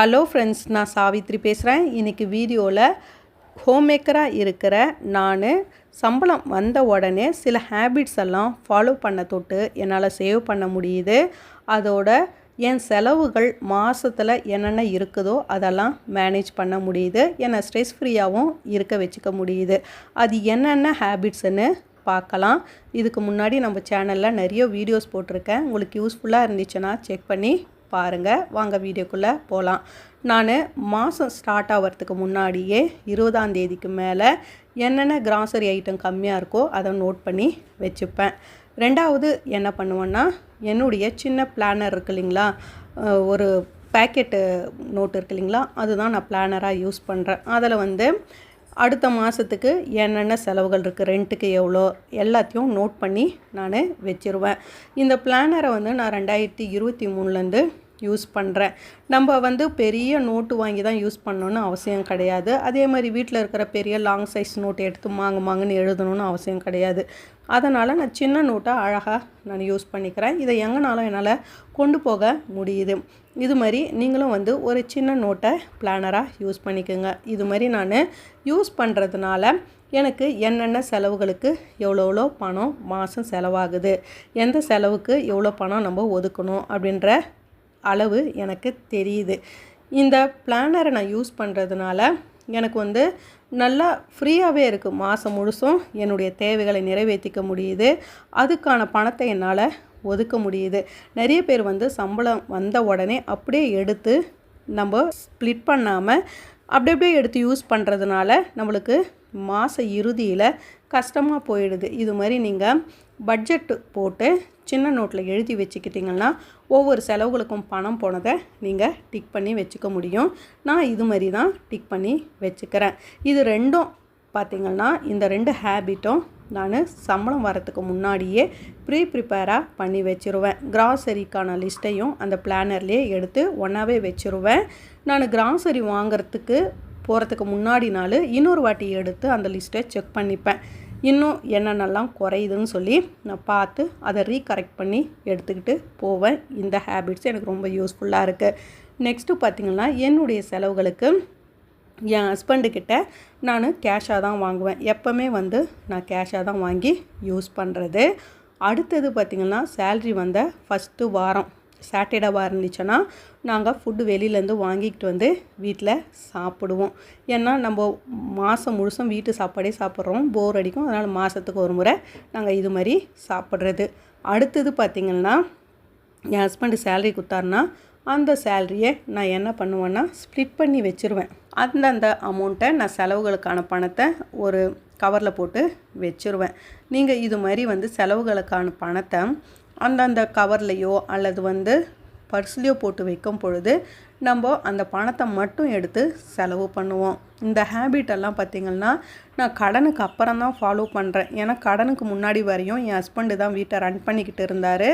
Hello friends நான் சாவித்ரி பேசுகிறேன் இன்றைக்கி வீடியோவில் ஹோம் மேக்கராக இருக்கிற நான் சம்பளம் வந்த உடனே சில ஹேபிட்ஸ் எல்லாம் ஃபாலோ பண்ண தொட்டு என்னால் சேவ் பண்ண முடியுது. அதோட என் செலவுகள் மாதத்தில் என்னென்ன இருக்குதோ அதெல்லாம் மேனேஜ் பண்ண முடியுது. என்னை ஸ்ட்ரெஸ் ஃப்ரீயாகவும் இருக்க வச்சுக்க முடியுது. அது என்னென்ன ஹேபிட்ஸ்னு பார்க்கலாம். இதுக்கு முன்னாடி நம்ம சேனலில் நிறைய வீடியோஸ் போட்டிருக்கேன். உங்களுக்கு யூஸ்ஃபுல்லாக இருந்துச்சுன்னா செக் பண்ணி பாருங்கள் வாங்க வீடியோக்குள்ளே போகலாம் நான் மாதம் ஸ்டார்ட் ஆகிறதுக்கு முன்னாடியே இருபதாம் தேதிக்கு மேலே என்னென்ன கிராசரி ஐட்டம் கம்மியாக இருக்கோ அதை நோட் பண்ணி வச்சுப்பேன். ரெண்டாவது என்ன பண்ணுவேன்னா என்னுடைய சின்ன பிளானர் இருக்கு இல்லைங்களா? ஒரு பேக்கெட்டு நோட் இருக்கு இல்லைங்களா? அதுதான் நான் பிளானராக யூஸ் பண்ணுறேன் அதில் வந்து அடுத்த மாதத்துக்கு என்னென்ன செலவுகள் இருக்குது ரெண்ட்டுக்கு எவ்வளோ எல்லாத்தையும் நோட் பண்ணி நான் வச்சுருவேன். இந்த பிளானரை வந்து நான் ரெண்டாயிரத்தி இருபத்தி மூணுலேருந்து யூஸ் பண்ணுறேன் நம்ம வந்து பெரிய நோட்டு வாங்கி தான் யூஸ் பண்ணணும்னு அவசியம் கிடையாது. அதே மாதிரி வீட்டில் இருக்கிற பெரிய லாங் சைஸ் நோட் எடுத்து மாங்க மாங்கன்னு எழுதணும்னு அவசியம் கிடையாது. அதனால் நான் சின்ன நோட்டை அழகாக நான் யூஸ் பண்ணிக்கிறேன். இதை எங்கேனாலும் என்னால் கொண்டு போக முடியுது. இது மாதிரி நீங்களும் வந்து ஒரு சின்ன நோட்டை பிளானராக யூஸ் பண்ணிக்கோங்க. இது மாதிரி நான் யூஸ் பண்ணுறதுனால எனக்கு என்னென்ன செலவுகளுக்கு எவ்வளோ எவ்வளோ பணம் மாதம் செலவாகுது எந்த செலவுக்கு எவ்வளோ பணம் நம்ம ஒதுக்கணும் அப்படின்ற அளவு எனக்கு தெரியுது. இந்த பிளானரை நான் யூஸ் பண்ணுறதுனால எனக்கு வந்து நல்லா ஃப்ரீயாகவே இருக்குது மாதம் முழுசும் என்னுடைய தேவைகளை நிறைவேற்றிக்க முடியுது. அதுக்கான பணத்தை என்னால் ஒதுக்க முடியுது. நிறைய பேர் வந்து சம்பளம் வந்த உடனே அப்படியே எடுத்து நம்ம ஸ்ப்ளிட் பண்ணாமல் அப்படி அப்படியே எடுத்து யூஸ் பண்ணுறதுனால நம்மளுக்கு மாத இறுதியில் கஷ்டமாக போயிடுது. இது மாதிரி நீங்கள் பட்ஜெட்டு போட்டு சின்ன நோட்டில் எழுதி வச்சுக்கிட்டிங்கன்னா ஒவ்வொரு செலவுகளுக்கும் பணம் போனதை நீங்கள் டிக் பண்ணி வச்சுக்க முடியும். நான் இது மாதிரி தான் டிக் பண்ணி வச்சுக்கிறேன். இது ரெண்டும் பார்த்திங்கன்னா இந்த ரெண்டு ஹேபிட்டும் நான் சம்பளம் வரத்துக்கு முன்னாடியே ப்ரீ ப்ரிப்பேராக பண்ணி வச்சுருவேன். கிராசரிக்கான லிஸ்ட்டையும் அந்த பிளானர்லேயே எடுத்து ஒன்றாவே வச்சுருவேன். நான் கிராசரி வாங்குறதுக்கு போகிறதுக்கு முன்னாடி நாள் இன்னொரு வாட்டி எடுத்து அந்த லிஸ்ட்டை செக் பண்ணிப்பேன். இன்னும் என்னென்னலாம் குறையுதுன்னு சொல்லி நான் பார்த்து அதை ரீகரெக்ட் பண்ணி எடுத்துக்கிட்டு போவேன். இந்த ஹேபிட்ஸ் எனக்கு ரொம்ப யூஸ்ஃபுல்லாக இருக்குது நெக்ஸ்ட்டு பார்த்திங்கன்னா என்னுடைய செலவுகளுக்கு என் ஹஸ்பண்டுக்கிட்ட நான் கேஷாக தான் வாங்குவேன். எப்போவுமே வந்து நான் கேஷாக தான் வாங்கி யூஸ் பண்ணுறது அடுத்தது பார்த்திங்கன்னா சேல்ரி வந்த ஃபஸ்ட்டு வாரம். சாட்டர்டேவாக இருந்துச்சுன்னா நாங்கள் ஃபுட்டு வெளியிலேருந்து வாங்கிக்கிட்டு வந்து வீட்டில் சாப்பிடுவோம். ஏன்னா நம்ம மாதம் முழுசும் வீட்டு சாப்பாடே சாப்பிட்றோம். போர் அடிக்கும். அதனால் மாதத்துக்கு ஒரு முறை நாங்கள் இது மாதிரி சாப்பிட்றது. அடுத்தது பார்த்திங்கன்னா என் ஹஸ்பண்டு சேலரி கொடுத்தாருன்னா அந்த சேலரியை நான் என்ன பண்ணுவேன்னா ஸ்ப்ளிட் பண்ணி வச்சுருவேன். அந்தந்த அமௌண்ட்டை நான் செலவுகளுக்கான பணத்தை ஒரு கவரில் போட்டு வச்சுருவேன். நீங்கள் இது மாதிரி வந்து செலவுகளுக்கான பணத்தை அந்தந்த கவர்லேயோ அல்லது வந்து பர்ஸ்லேயோ போட்டு வைக்கும் பொழுது நம்ம அந்த பணத்தை மட்டும் எடுத்து செலவு பண்ணுவோம். இந்த ஹேபிட் எல்லாம் பார்த்திங்கன்னா நான் கடனுக்கு அப்புறம் தான் ஃபாலோ பண்ணுறேன் ஏன்னா கடனுக்கு முன்னாடி வரையும் என் ஹஸ்பண்டு தான் வீட்டை ரன் பண்ணிக்கிட்டு இருந்தார்.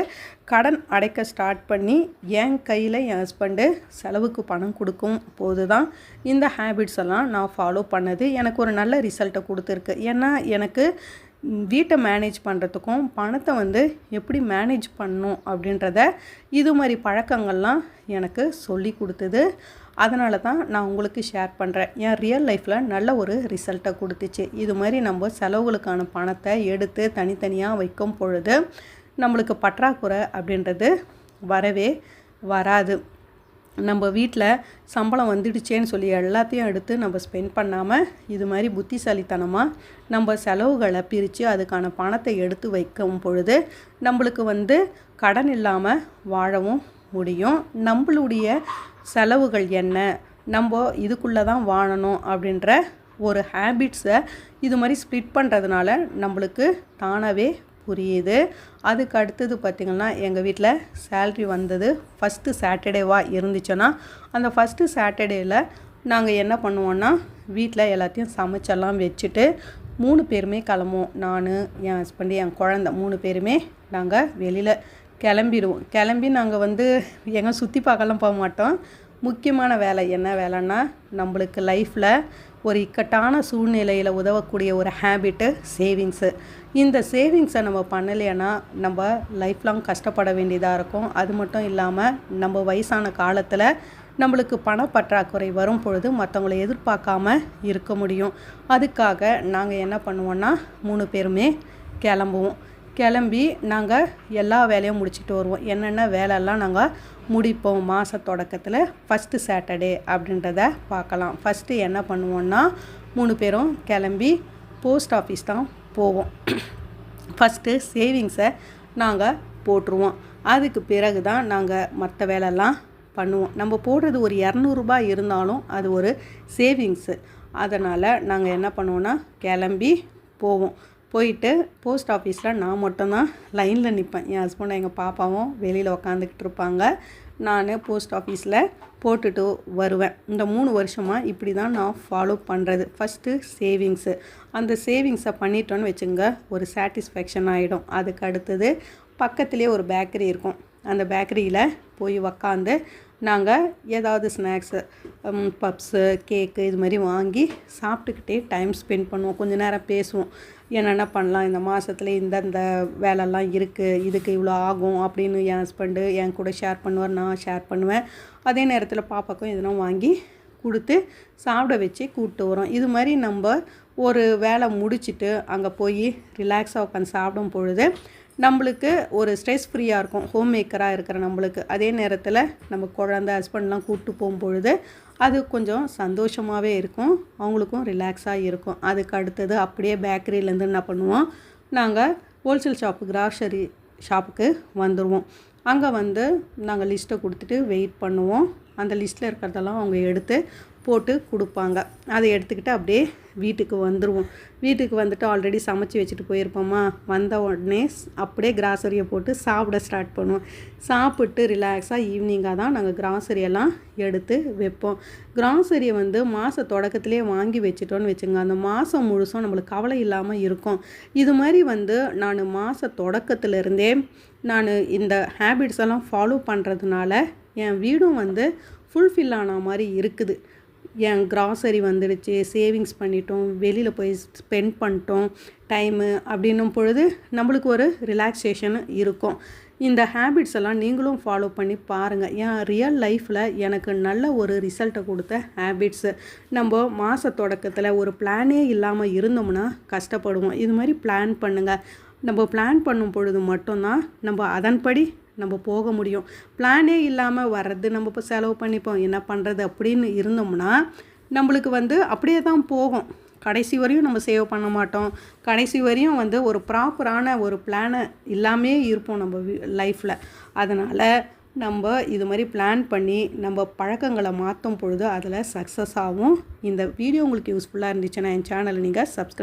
கடன் அடைக்க ஸ்டார்ட் பண்ணி என் கையில் என் ஹஸ்பண்டு செலவுக்கு பணம் கொடுக்கும் போது தான் இந்த ஹேபிட்ஸ் எல்லாம் நான் ஃபாலோ பண்ணது. எனக்கு ஒரு நல்ல ரிசல்ட்டை கொடுத்துருக்கு. ஏன்னா எனக்கு வீட்டை மேனேஜ் பண்ணுறதுக்கும் பணத்தை வந்து எப்படி மேனேஜ் பண்ணணும் அப்படின்றத இது மாதிரி பழக்கங்கள்லாம் எனக்கு சொல்லி கொடுத்தது. அதனால தான் நான் உங்களுக்கு ஷேர் பண்ணுறேன் என் ரியல் லைஃப்பில் நல்ல ஒரு ரிசல்ட்டை கொடுத்துச்சு. இது மாதிரி நம்ம செலவுகளுக்கான பணத்தை எடுத்து தனித்தனியாக வைக்கும் பொழுது நம்மளுக்கு பற்றாக்குறை அப்படின்றது வரவே வராது. நம்ம வீட்டில் சம்பளம் வந்துடுச்சேன்னு சொல்லி எல்லாத்தையும் எடுத்து நம்ம ஸ்பெண்ட் பண்ணாமல் இது மாதிரி புத்திசாலித்தனமாக நம்ம செலவுகளை பிரித்து அதுக்கான பணத்தை எடுத்து வைக்கும் பொழுது நம்மளுக்கு வந்து கடன் இல்லாமல் வாழவும் முடியும். நம்மளுடைய செலவுகள் என்ன? நம்ம இதுக்குள்ளே தான் வாழணும் அப்படின்ற ஒரு ஹேபிட்ஸை இது மாதிரி ஸ்ப்ளிட் பண்ணுறதுனால நம்மளுக்கு தானாகவே புரியுது. அதுக்கு அடுத்தது பார்த்திங்கன்னா எங்கள் வீட்டில் சேல்ரி வந்தது ஃபஸ்ட்டு சாட்டர்டேவாக இருந்துச்சுன்னா அந்த ஃபஸ்ட்டு சாட்டர்டேயில் நாங்கள் என்ன பண்ணுவோன்னா வீட்டில் எல்லாத்தையும் சமைச்செல்லாம் வச்சுட்டு மூணு பேருமே கிளம்புவோம். நான் என் ஹஸ்பண்டு என் குழந்த மூணு பேருமே நாங்கள் வெளியில் கிளம்பிடுவோம். கிளம்பி நாங்கள் வந்து எங்கே சுற்றி பார்க்கலாம் போக மாட்டோம். முக்கியமான வேலை என்ன வேலைன்னா நம்மளுக்கு லைஃப்பில் ஒரு இக்கட்டான சூழ்நிலையில் உதவக்கூடிய ஒரு ஹேபிட்டு சேவிங்ஸு இந்த சேவிங்ஸை நம்ம பண்ணலைன்னா நம்ம லைஃப் லாங் கஷ்டப்பட வேண்டியதாக இருக்கும். அது மட்டும் இல்லாமல் நம்ம வயசான காலத்தில் நம்மளுக்கு பணப்பற்றாக்குறை வரும் பொழுது மற்றவங்கள எதிர்பார்க்காம இருக்க முடியும். அதுக்காக நாங்கள் என்ன பண்ணுவோன்னா மூணு பேருமே கிளம்புவோம். கிளம்பி நாங்கள் எல்லா வேலையும் முடிச்சுட்டு வருவோம். என்னென்ன வேலையெல்லாம் நாங்கள் முடிப்போம் மாத தொடக்கத்தில்? ஃபஸ்ட்டு சாட்டர்டே அப்படின்றத பார்க்கலாம். ஃபஸ்ட்டு என்ன பண்ணுவோன்னா மூணு பேரும் கிளம்பி போஸ்ட் ஆஃபீஸ் தான் போவோம். ஃபஸ்ட்டு சேவிங்ஸை நாங்கள் போட்டுருவோம். அதுக்கு பிறகு தான் நாங்கள் மற்ற வேலைலாம் பண்ணுவோம். நம்ம போடுறது ஒரு இரநூறுபா இருந்தாலும் அது ஒரு சேவிங்ஸு அதனால் நாங்கள் என்ன பண்ணுவோன்னா கிளம்பி போவோம். போயிட்டு போஸ்ட் ஆஃபீஸில் நான் மட்டும்தான் லைனில் நிற்பேன். என் ஹஸ்பண்டும் எங்கள் பாப்பாவும் வெளியில் உக்காந்துக்கிட்டு இருப்பாங்க. நான் போஸ்ட் ஆஃபீஸில் போட்டுட்டு வருவேன். இந்த மூணு வருஷமாக இப்படி தான் நான் ஃபாலோ பண்ணுறது. ஃபஸ்ட்டு சேவிங்ஸு அந்த சேவிங்ஸை பண்ணிட்டோன்னு வச்சுங்க ஒரு சாட்டிஸ்ஃபேக்ஷன் ஆகிடும் அதுக்கு அடுத்தது பக்கத்துலேயே ஒரு பேக்கரி இருக்கும். அந்த பேக்கரியில் போய் உக்காந்து நாங்கள் ஏதாவது ஸ்நாக்ஸு பப்ஸு கேக்கு இது மாதிரி வாங்கி சாப்பிட்டுக்கிட்டே டைம் ஸ்பெண்ட் பண்ணுவோம். கொஞ்ச நேரம் பேசுவோம். என்னென்ன பண்ணலாம்? இந்த மாதத்துல இந்தந்த வேலைலாம் இருக்குது இதுக்கு இவ்வளோ ஆகும் அப்படின்னு என் ஹஸ்பண்டு என் கூட ஷேர் பண்ணுவார். நான் ஷேர் பண்ணுவேன். அதே நேரத்தில் பாப்பாக்கும் எதுனா வாங்கி கொடுத்து சாப்பிட வச்சு கூப்பிட்டு வரோம் இது மாதிரி நம்ம ஒரு வேலை முடிச்சுட்டு அங்கே போய் ரிலாக்ஸாக உட்காந்து சாப்பிடும் பொழுது நம்மளுக்கு ஒரு ஸ்ட்ரெஸ் ஃப்ரீயாக இருக்கும். ஹோம் மேக்கராக இருக்கிற நம்மளுக்கு. அதே நேரத்தில் நம்ம குழந்த ஹஸ்பண்ட்லாம் கூப்பிட்டு போகும்பொழுது அது கொஞ்சம் சந்தோஷமாகவே இருக்கும். அவங்களுக்கும் ரிலாக்ஸாக இருக்கும். அதுக்கு அடுத்தது அப்படியே பேக்கரியிலேருந்து என்ன பண்ணுவோம்? நாங்கள் ஹோல்சேல் ஷாப்பு கிராசரி ஷாப்புக்கு வந்துடுவோம் அங்கே வந்து நாங்கள் லிஸ்ட்டை கொடுத்துட்டு வெயிட் பண்ணுவோம். அந்த லிஸ்ட்டில் இருக்கிறதெல்லாம் அவங்க எடுத்து போட்டு கொடுப்பாங்க. அதை எடுத்துக்கிட்டு அப்படியே வீட்டுக்கு வந்துடுவோம் வீட்டுக்கு வந்துட்டு ஆல்ரெடி சமைச்சி வச்சுட்டு போயிருப்போமா? வந்த உடனே அப்படியே கிராசரியை போட்டு சாப்பிட ஸ்டார்ட் பண்ணுவோம். சாப்பிட்டு ரிலாக்ஸாக ஈவினிங்காக தான் நாங்கள் கிராசரியெல்லாம் எடுத்து வைப்போம். கிராசரியை வந்து மாத தொடக்கத்திலே வாங்கி வச்சுட்டோன்னு வச்சுங்க அந்த மாதம் முழுசும் நம்மளுக்கு கவலை இல்லாமல் இருக்கும். இது மாதிரி வந்து நான் மாத தொடக்கத்துலேருந்தே நான் இந்த ஹேபிட்ஸ் எல்லாம் ஃபாலோ பண்ணுறதுனால என் வீடும் வந்து ஃபுல்ஃபில் ஆன மாதிரி இருக்குது. என் கிராசரி வந்துடுச்சு சேவிங்ஸ் பண்ணிட்டோம் வெளியில் போய் ஸ்பெண்ட் பண்ணிட்டோம் டைமு அப்படின்னும் பொழுது நம்மளுக்கு ஒரு ரிலாக்ஸேஷன் இருக்கும். இந்த ஹேபிட்ஸ் எல்லாம் நீங்களும் ஃபாலோ பண்ணி பாருங்கள் என் ரியல் லைஃப்பில் எனக்கு நல்ல ஒரு ரிசல்ட்டை கொடுத்த ஹேபிட்ஸு நம்ம மாத தொடக்கத்தில் ஒரு பிளானே இல்லாமல் இருந்தோம்னா கஷ்டப்படுவோம். இது மாதிரி பிளான் பண்ணுங்கள் நம்ம பிளான் பண்ணும் பொழுது மட்டும்தான் நம்ம அதன்படி நம்ம போக முடியும். பிளானே இல்லாமல் வர்றது நம்ம இப்போ செலவு பண்ணிப்போம் என்ன பண்ணுறது அப்படின்னு இருந்தோம்னா நம்மளுக்கு வந்து அப்படியே தான் போகும். கடைசி வரையும் நம்ம சேவ் பண்ண மாட்டோம். கடைசி வரையும் வந்து ஒரு ப்ராப்பரான ஒரு பிளானை இல்லாமே இருப்போம் நம்ம லைஃப்பில் அதனால் நம்ம இது மாதிரி பிளான் பண்ணி நம்ம பழக்கங்களை மாற்றும் பொழுது அதில் சக்ஸஸ் ஆகும் இந்த வீடியோ உங்களுக்கு யூஸ்ஃபுல்லாக இருந்துச்சுன்னா என் சேனலை நீங்கள் சப்ஸ்கிரைப்